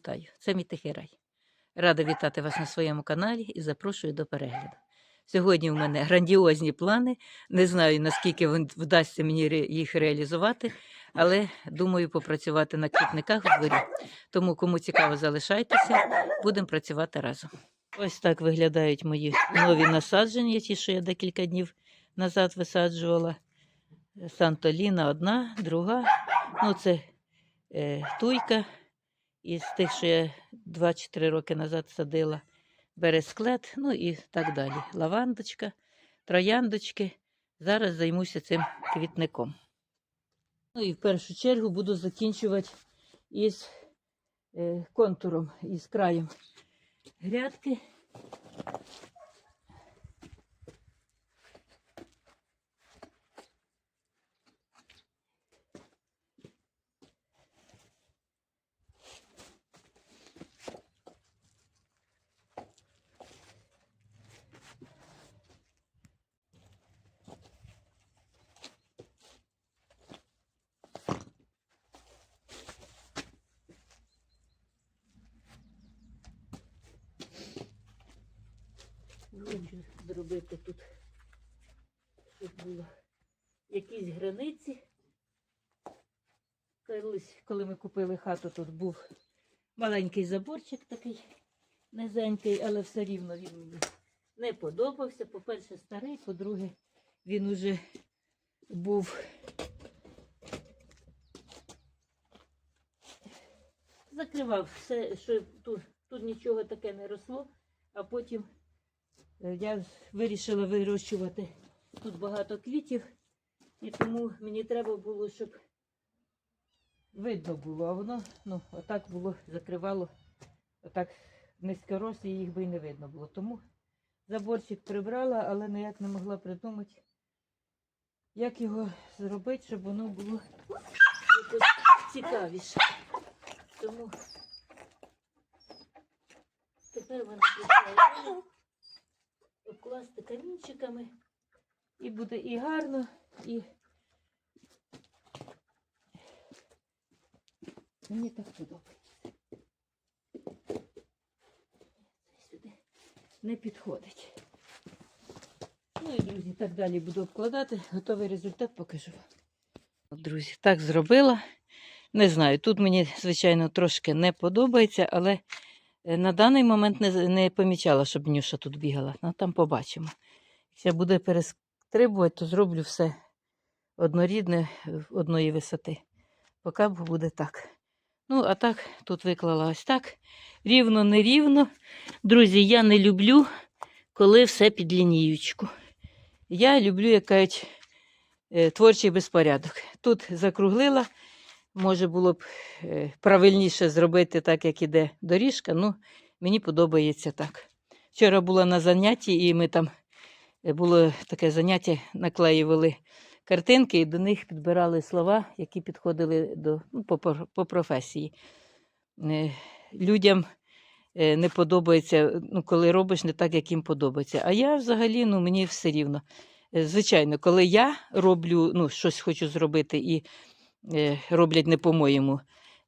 Вітаю, це мій тихий рай. Рада вітати вас на своєму каналі і запрошую до перегляду. Сьогодні в мене грандіозні плани. Не знаю, наскільки вдасться мені їх реалізувати, але думаю попрацювати на квітниках в дворі. Тому, кому цікаво, залишайтеся, будемо працювати разом. Ось так виглядають мої нові насадження, ті, що я декілька днів назад висаджувала. Сантоліна одна, друга. Ну, це е, туйка. Із тих, що я 2-4 роки назад садила, бересклет, ну і так далі. Лавандочка, трояндочки. Зараз займуся цим квітником. Ну і в першу чергу буду закінчувати із е, контуром, із краєм грядки. Хочу зробити тут, щоб було якісь границі. Колись, коли ми купили хату, тут був маленький заборчик такий низенький, але все рівно він мені не подобався. По-перше, старий, по-друге, він уже був закривав все, що тут, тут нічого таке не росло, а потім Е, Я вирішила вирощувати тут багато квітів, і тому мені треба було, щоб видно було, а воно ну, отак було, закривало, отак низькорослі, їх би й не видно було. Тому заборчик прибрала, але ніяк не могла придумати, як його зробити, щоб воно було якось цікавіше. Тому тепер вона почала обкласти камінчиками. І буде і гарно, і мені так подобається. Це сюди не підходить. Ну і, друзі, так далі буду обкладати. Готовий результат покажу вам. Друзі, так зробила. Не знаю, тут мені, звичайно, трошки не подобається, але Е, На даний момент не, не помічала, щоб Нюша тут бігала. Ну, там побачимо. Якщо буде перестрибувати, то зроблю все однорідне в одної висоти. Поки буде так. Ну, а так, тут виклала ось так. Рівно, нерівно. Друзі, я не люблю, коли все під лінієчку. Я люблю, як кажуть, е, творчий безпорядок. Тут закруглила. Може було б е, правильніше зробити так, як іде доріжка. Ну, мені подобається так. Вчора була на занятті, і ми там було таке заняття, наклеювали картинки і до них підбирали слова, які підходили до, ну, по, по професії. Е, Людям е, не подобається, ну, коли робиш не так, як їм подобається. А я взагалі, ну, мені все рівно. Е, Звичайно, коли я роблю, ну, щось хочу зробити і е, роблять не по-моєму,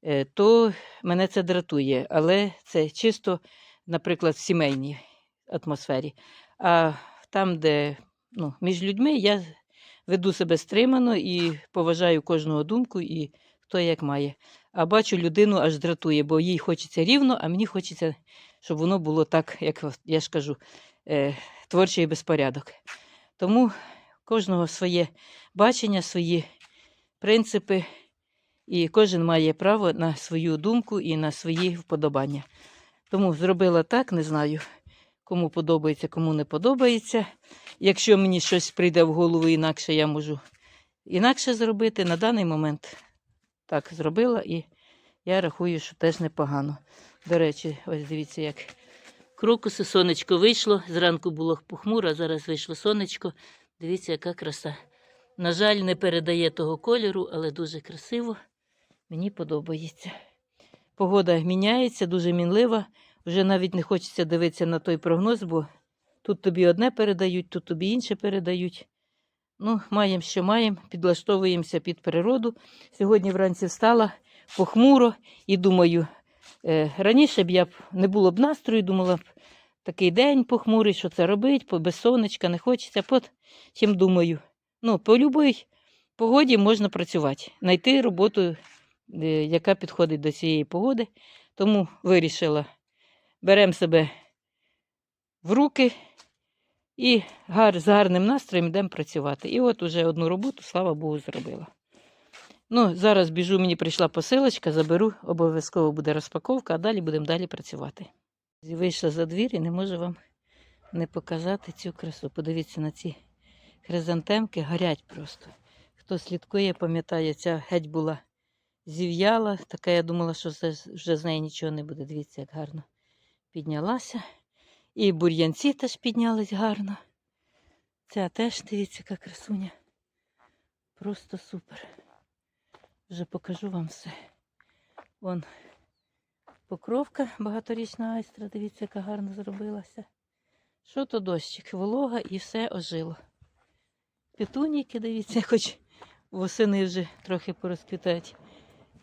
е, то мене це дратує. Але це чисто, наприклад, в сімейній атмосфері. А там, де ну, між людьми, я веду себе стримано і поважаю кожного думку, і хто як має. А бачу, людину аж дратує, бо їй хочеться рівно, а мені хочеться, щоб воно було так, як я ж кажу, е, творчий безпорядок. Тому кожного своє бачення, свої принципи, і кожен має право на свою думку і на свої вподобання. Тому зробила так, не знаю, кому подобається, кому не подобається. Якщо мені щось прийде в голову інакше, я можу інакше зробити. На даний момент так зробила, і я рахую, що теж непогано. До речі, ось дивіться, як крокуси, сонечко вийшло. Зранку було похмуро, а зараз вийшло сонечко. Дивіться, яка краса. На жаль, не передає того кольору, але дуже красиво. Мені подобається. Погода міняється, дуже мінлива. Вже навіть не хочеться дивитися на той прогноз, бо тут тобі одне передають, тут тобі інше передають. Ну, маємо, що маємо, підлаштовуємося під природу. Сьогодні вранці встала похмуро і думаю, Е, раніше б я б не було б настрою, думала б, такий день похмурий, що це робить, без сонечка не хочеться. Потім думаю, ну, по будь-якій погоді можна працювати, знайти роботу, е, яка підходить до цієї погоди. Тому вирішила, беремо себе в руки і гар, з гарним настроєм йдемо працювати. І от уже одну роботу, слава Богу, зробила. Ну, зараз біжу, мені прийшла посилочка, заберу, обов'язково буде розпаковка, а далі будемо далі працювати. Вийшла за двір і не можу вам не показати цю красу. Подивіться на ці хризантемки, горять просто. Хто слідкує, пам'ятає, ця геть була зів'яла. Така я думала, що вже з неї нічого не буде. Дивіться, як гарно піднялася. І бур'янці теж піднялись гарно. Ця теж, дивіться, яка красуня. Просто супер. Вже покажу вам все. Вон покровка багаторічна айстра, дивіться, яка гарно зробилася. Що то дощик, волога і все ожило. Петуніки, дивіться, хоч восени вже трохи порозквітають.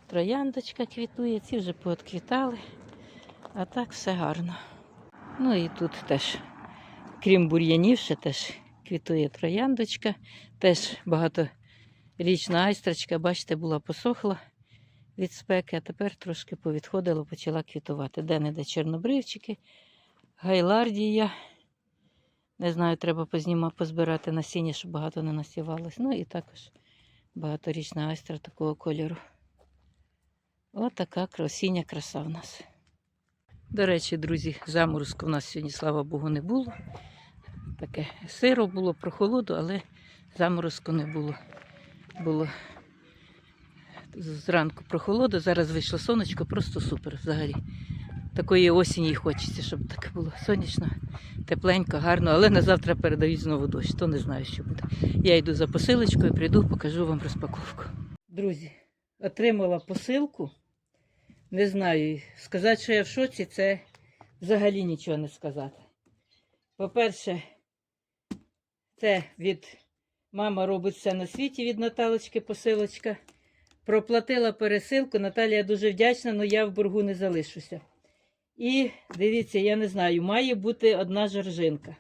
Трояндочка квітує, ці вже поотквітали. А так все гарно. Ну і тут теж, крім бур'янів, ще теж квітує трояндочка, теж багаторічна айстрочка, бачите, була посохла від спеки, а тепер трошки повідходила, почала квітувати. Де-не-де чорнобривчики, гайлардія. Не знаю, треба позніма позбирати насіння, щоб багато не насівалось. Ну і також багаторічна айстра такого кольору. Ось така осіння краса в нас. До речі, друзі, заморозку в нас сьогодні, слава Богу, не було. Таке сиро було, прохолоду, але заморозку не було. Було зранку прохолоду, зараз вийшло сонечко, просто супер взагалі. Такої осені й хочеться, щоб таке було сонячно, тепленько, гарно, але на завтра передають знову дощ, то не знаю, що буде. Я йду за посилочкою, прийду, покажу вам розпаковку. Друзі, отримала посилку. Не знаю, сказати, що я в шоці, це взагалі нічого не сказати. По-перше, це від мама робить все на світі від Наталочки посилочка. Проплатила пересилку. Наталія дуже вдячна, але я в боргу не залишуся. І дивіться, я не знаю, має бути одна жоржинка.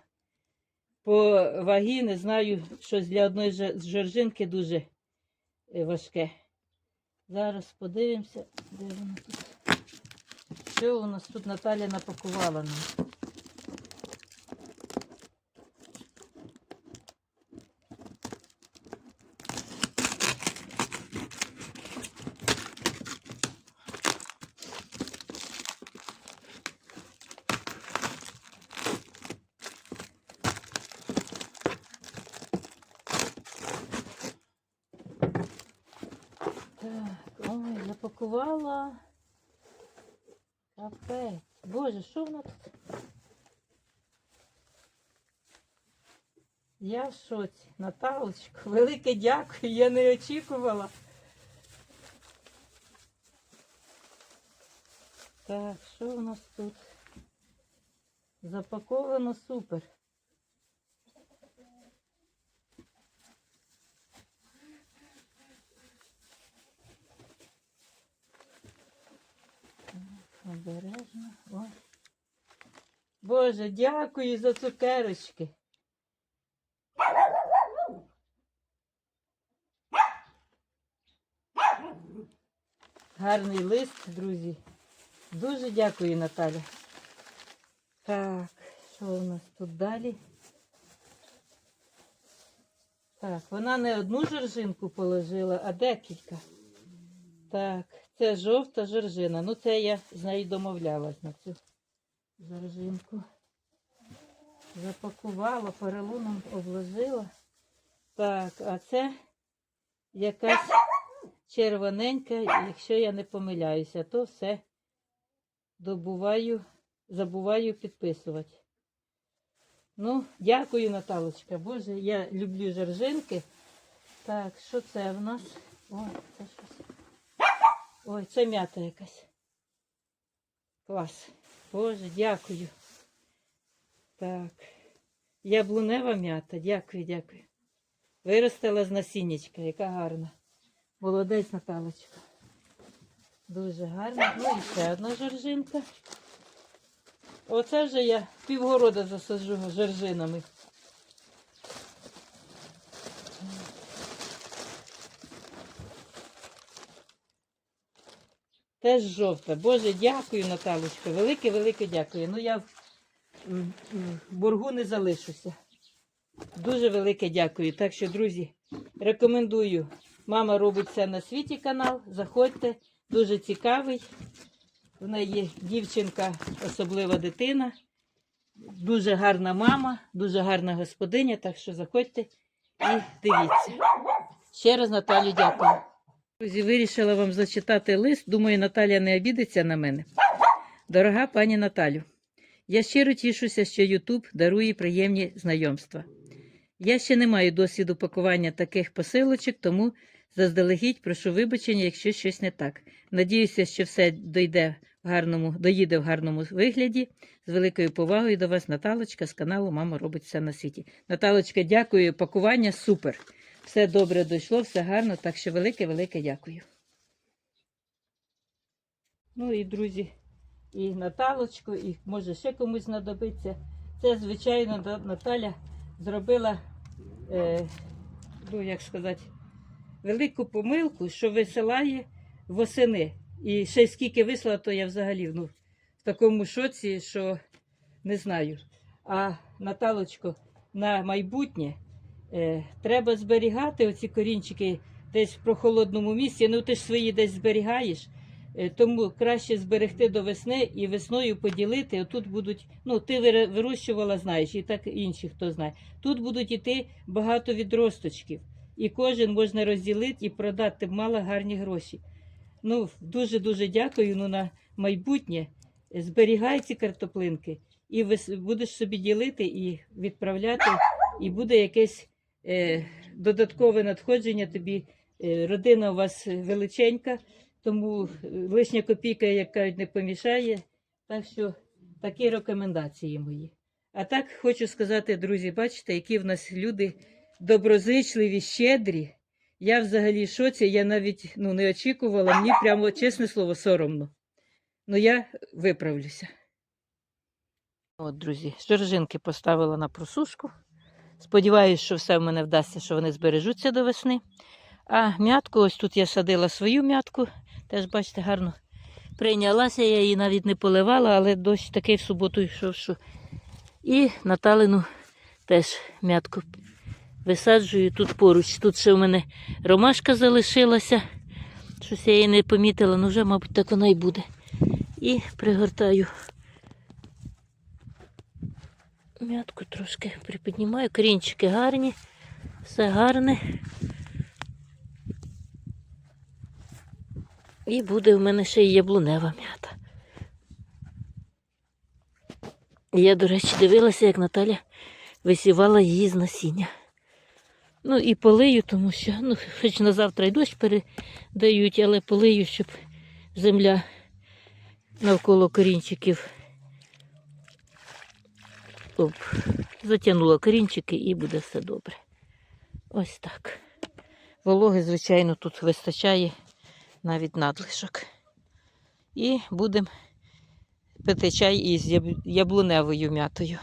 По вагі не знаю, щось для одної жоржинки дуже важке. Зараз подивимося, де воно тут. Що у нас тут Наталя напакувала нам? Так, ой, запакувала. Капець. Боже, що вона тут? Я в шоці. Наталочко, велике дякую, я не очікувала. Так, що у нас тут? Запаковано супер. Обережно. Ой. Боже, дякую за цукерочки. Гарний лист, друзі. Дуже дякую, Наталя. Так, що у нас тут далі? Так, вона не одну жоржинку положила, а декілька. Так, це жовта жоржина. Ну, це я з нею домовлялась на цю жоржинку. Запакувала, перелоном обложила. Так, а це якась червоненька, якщо я не помиляюся, то все добуваю, забуваю підписувати. Ну, дякую, Наталочка. Боже, я люблю жоржинки. Так, що це в нас? О, це щось. Ой, це м'ята якась. Клас. Боже, дякую. Так. Яблунева м'ята. Дякую, дякую. Виростила з насіннячка, яка гарна. Молодець, Наталочка. Дуже гарно. Ну і ще одна жоржинка. Оце вже я півгорода засаджу жоржинами. Теж жовта. Боже, дякую, Наталочка. Велике, велике дякую. Ну я в боргу не залишуся. Дуже велике дякую. Так що, друзі, рекомендую. Мама робить все на світі канал. Заходьте, дуже цікавий. В неї дівчинка, особлива дитина. Дуже гарна мама, дуже гарна господиня. Так що заходьте і дивіться. Ще раз Наталю дякую. Друзі, вирішила вам зачитати лист. Думаю, Наталя не обідеться на мене. Дорога пані Наталю, я щиро тішуся, що Ютуб дарує приємні знайомства. Я ще не маю досвіду пакування таких посилочок, тому заздалегідь прошу вибачення, якщо щось не так. Надіюся, що все дойде в гарному, доїде в гарному вигляді. З великою повагою до вас, Наталочка, з каналу Мама робить все на світі. Наталочка, дякую. Пакування супер. Все добре дійшло, все гарно, так що велике-велике дякую. Ну і друзі, і Наталочку, і може ще комусь знадобиться. Це, звичайно, Наталя зробила, е, ну, як сказати, велику помилку, що висилає восени. І ще скільки вислала, то я взагалі ну, в такому шоці, що не знаю. А Наталочко, на майбутнє треба зберігати оці корінчики десь в прохолодному місці. Ну, ти ж свої десь зберігаєш. Е, Тому краще зберегти до весни і весною поділити. Отут будуть, ну ти вирощувала, знаєш, і так інші, хто знає. Тут будуть іти багато відросточків, і кожен можна розділити і продати, ти мала гарні гроші. Ну, дуже дуже дякую. Ну на майбутнє зберігай ці картоплинки, і будеш собі ділити і відправляти, і буде якесь е, додаткове надходження тобі. Е, родина у вас величенька тому е, лишня копійка, як кажуть, не помішає. Так що такі рекомендації мої. А так хочу сказати, друзі, бачите, які в нас люди доброзичливі, щедрі. Я взагалі в шоці, я навіть ну, не очікувала, мені прямо, чесне слово, соромно. Ну я виправлюся. От, друзі, жоржинки поставила на просушку. Сподіваюсь, що все в мене вдасться, що вони збережуться до весни. А м'ятку, ось тут я садила свою м'ятку, теж, бачите, гарно прийнялася, я її навіть не поливала, але дощ такий в суботу йшов, що. І Наталину теж м'ятку висаджую тут поруч. Тут ще в мене ромашка залишилася. Щось я її не помітила, ну вже, мабуть, так вона й буде. І пригортаю м'ятку трошки припіднімаю. Корінчики гарні, все гарне. І буде в мене ще й яблунева м'ята. Я, до речі, дивилася, як Наталя висівала її з насіння. Ну і полию, тому що, ну, хоч на завтра й дощ передають, але полию, щоб земля навколо корінчиків оп, затягнула корінчики і буде все добре. Ось так. Вологи, звичайно, тут вистачає навіть надлишок. І будемо пити чай із яблуневою м'ятою.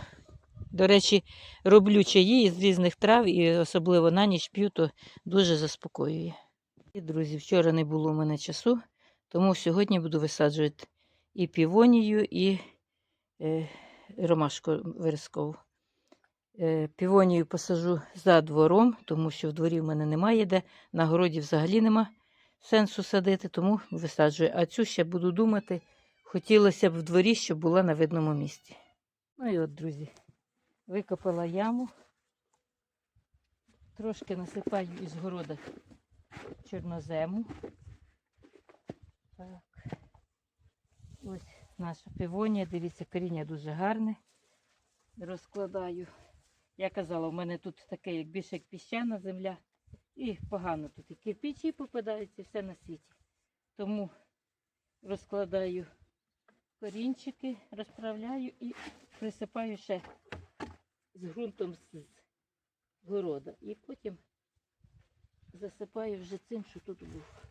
До речі, роблю чаї з різних трав і особливо на ніч п'ю, то дуже заспокоює. І, друзі, вчора не було у мене часу, тому сьогодні буду висаджувати і півонію, і е, ромашку верескову. Е, півонію посажу за двором, тому що в дворі в мене немає де, на городі взагалі нема сенсу садити, тому висаджую. А цю ще буду думати. Хотілося б в дворі, щоб була на видному місці. Ну і от, друзі, викопала яму. Трошки насипаю із города чорнозему. Так. Ось наша півонія. Дивіться, коріння дуже гарне. Розкладаю. Я казала, у мене тут таке, як більше як піщана земля. І погано тут і кирпичі попадаються, все на світі. Тому розкладаю корінчики, розправляю і присипаю ще з ґрунтом з города. І потім засипаю вже цим, що тут був.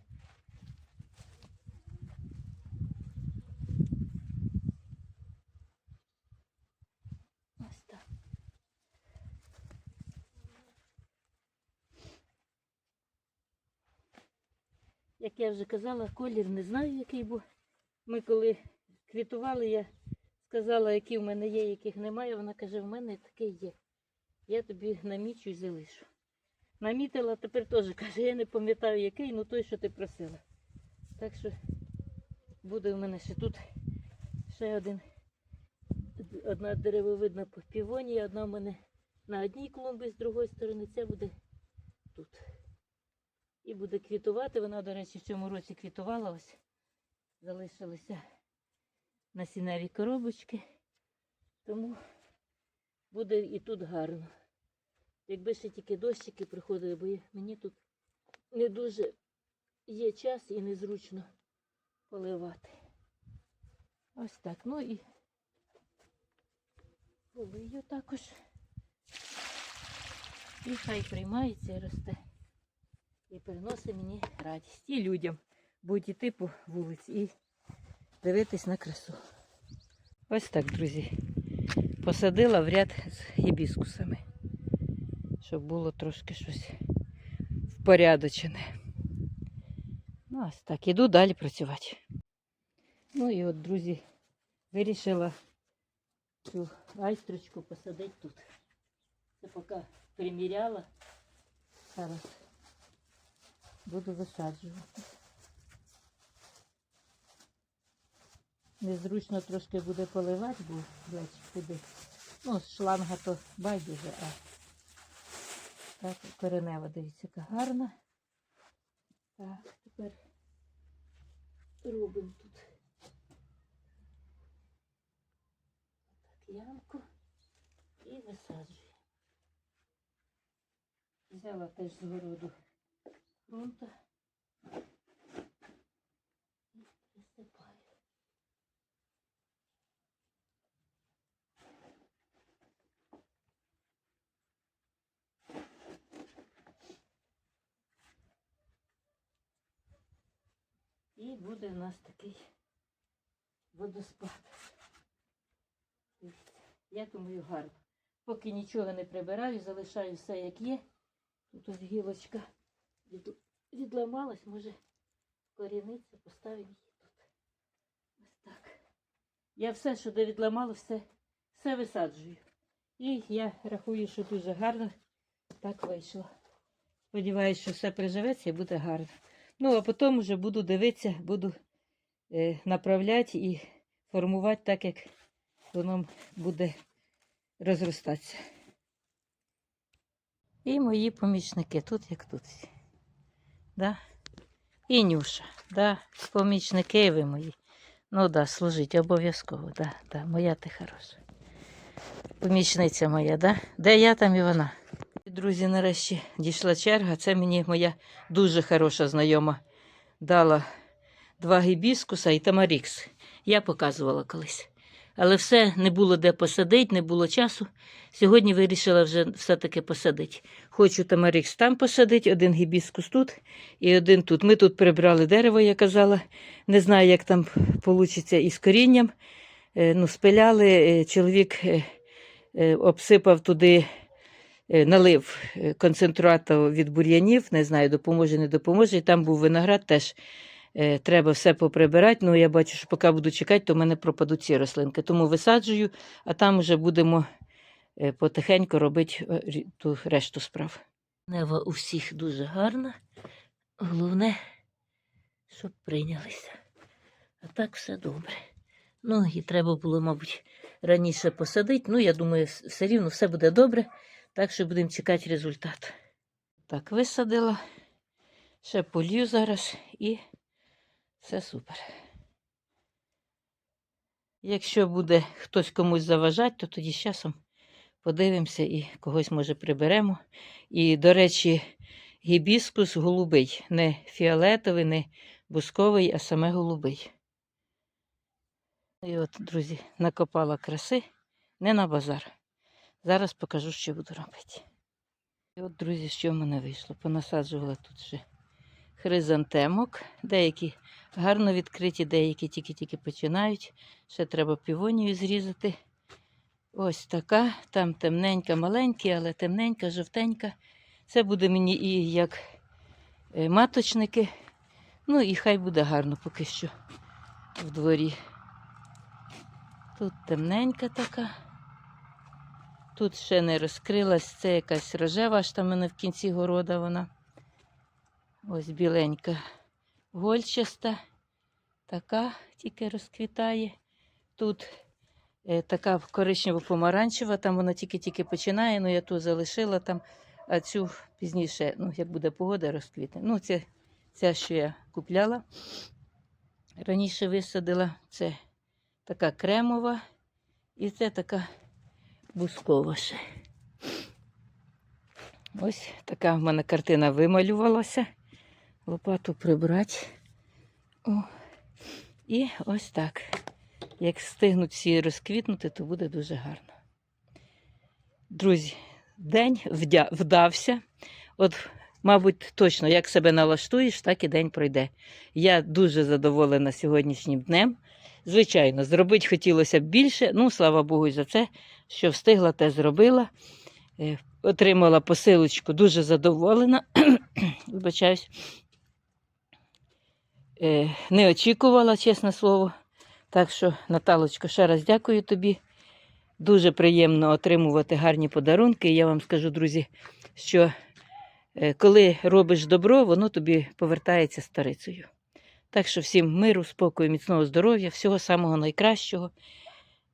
Як я вже казала, колір не знаю, який був. Ми коли квітували, я сказала, які в мене є, яких немає. Вона каже, в мене такий є. Я тобі намічу і залишу. Намітила, тепер теж каже, я не пам'ятаю який, ну той, що ти просила. Так що буде в мене ще тут ще один. Одна деревовидна півонія, одна в мене на одній клумбі, з другої сторони, ця буде тут. І буде квітувати. Вона, до речі, в цьому році квітувала ось. Залишилися насінневі коробочки. Тому буде і тут гарно. Якби ще тільки дощики приходили, бо мені тут не дуже є час і незручно поливати. Ось так. Ну і полию також. І хай приймається і росте. І приносить мені радість. І людям будуть йти по вулиці і дивитись на красу. Ось так, друзі. Посадила в ряд з гібіскусами, щоб було трошки щось впорядочене. Ну, ось так, іду далі працювати. Ну і от, друзі, вирішила цю айстрочку посадити тут. Це поки приміряла. Зараз буду висаджувати. Незручно трошки буде поливати, бо бач, куди. Ну, з шланга то байдуже, а так, коренева, дивіться, яка гарна. Так, тепер робимо тут так, ямку і висаджуємо. Взяла теж з городу грунта і присипаю. І буде у нас такий водоспад. Я думаю, гарно. Поки нічого не прибираю, залишаю все як є. Тут ось гілочка відламалась, може коріниться, поставимо її тут. Ось так. Я все, що де відламало, все, все висаджую. І я рахую, що дуже гарно так вийшло. Сподіваюсь, що все приживеться і буде гарно. Ну, а потім вже буду дивитися, буду е, направляти і формувати так, як воно буде розростатися. І мої помічники тут, як тут. Да? І Нюша, да? помічники ви мої. Ну да, служить обов'язково, да, да, моя ти хороша. Помічниця моя, да? Де я, там і вона. Друзі, нарешті дійшла черга. Це мені моя дуже хороша знайома дала два гібіскуса і тамарікс. Я показувала колись. Але все не було де посадити, не було часу. Сьогодні вирішила вже все-таки посадити. Хочу тамарікс там посадити, один гібіскус тут і один тут. Ми тут прибрали дерево, я казала. Не знаю, як там вийде із корінням. Е, Ну, спиляли, е, чоловік е, обсипав туди налив концентрату від бур'янів, не знаю, допоможе, не допоможе. І там був виноград теж. Е, Треба все поприбирати. Ну, я бачу, що поки буду чекати, то в мене пропадуть ці рослинки. Тому висаджую, а там вже будемо е, потихеньку робити е, ту решту справ. Нева у всіх дуже гарна. Головне, щоб прийнялися. А так все добре. Ну, і треба було, мабуть, раніше посадити. Ну, я думаю, все рівно все буде добре. Так що будемо чекати результат. Так, висадила. Ще полью зараз і все супер. Якщо буде хтось комусь заважати, то тоді з часом подивимося і когось може приберемо. І, до речі, гібіскус голубий, не фіолетовий, не бусковий, а саме голубий. І от, друзі, накопала краси не на базар. Зараз покажу, що буду робити. І от, друзі, що в мене вийшло. Понасаджувала тут ще хризантемок. Деякі гарно відкриті, деякі тільки-тільки починають. Ще треба півонію зрізати. Ось така. Там темненька, маленька, але темненька, жовтенька. Це буде мені і як е, маточники. Ну і хай буде гарно поки що в дворі. Тут темненька така. Тут ще не розкрилась, це якась рожева, аж там мене в кінці города вона. Ось біленька гольчаста. Така тільки розквітає. Тут е, така коричнево-помаранчева, там вона тільки-тільки починає, ну я ту залишила там, а цю пізніше, ну, як буде погода, розквітне. Ну, це ця, що я купляла. Раніше висадила. Це така кремова і це така бускова ще. Ось така в мене картина вималювалася. Лопату прибрати. О. І ось так. Як встигнуть всі розквітнути, то буде дуже гарно. Друзі, день вдя- вдався. От, мабуть, точно, як себе налаштуєш, так і день пройде. Я дуже задоволена сьогоднішнім днем. Звичайно, зробити хотілося б більше. Ну, слава Богу, за це, що встигла, те зробила. Е, Отримала посилочку, дуже задоволена. Вибачаюсь. Е, Не очікувала, чесне слово. Так що, Наталочко, ще раз дякую тобі. Дуже приємно отримувати гарні подарунки. І я вам скажу, друзі, що е, коли робиш добро, воно тобі повертається старицею. Так що всім миру, спокою, міцного здоров'я, всього самого найкращого.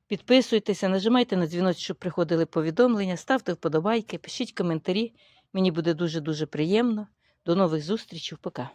Підписуйтеся, нажимайте на дзвіночок, щоб приходили повідомлення, ставте вподобайки, пишіть коментарі. Мені буде дуже-дуже приємно. До нових зустрічей. Пока.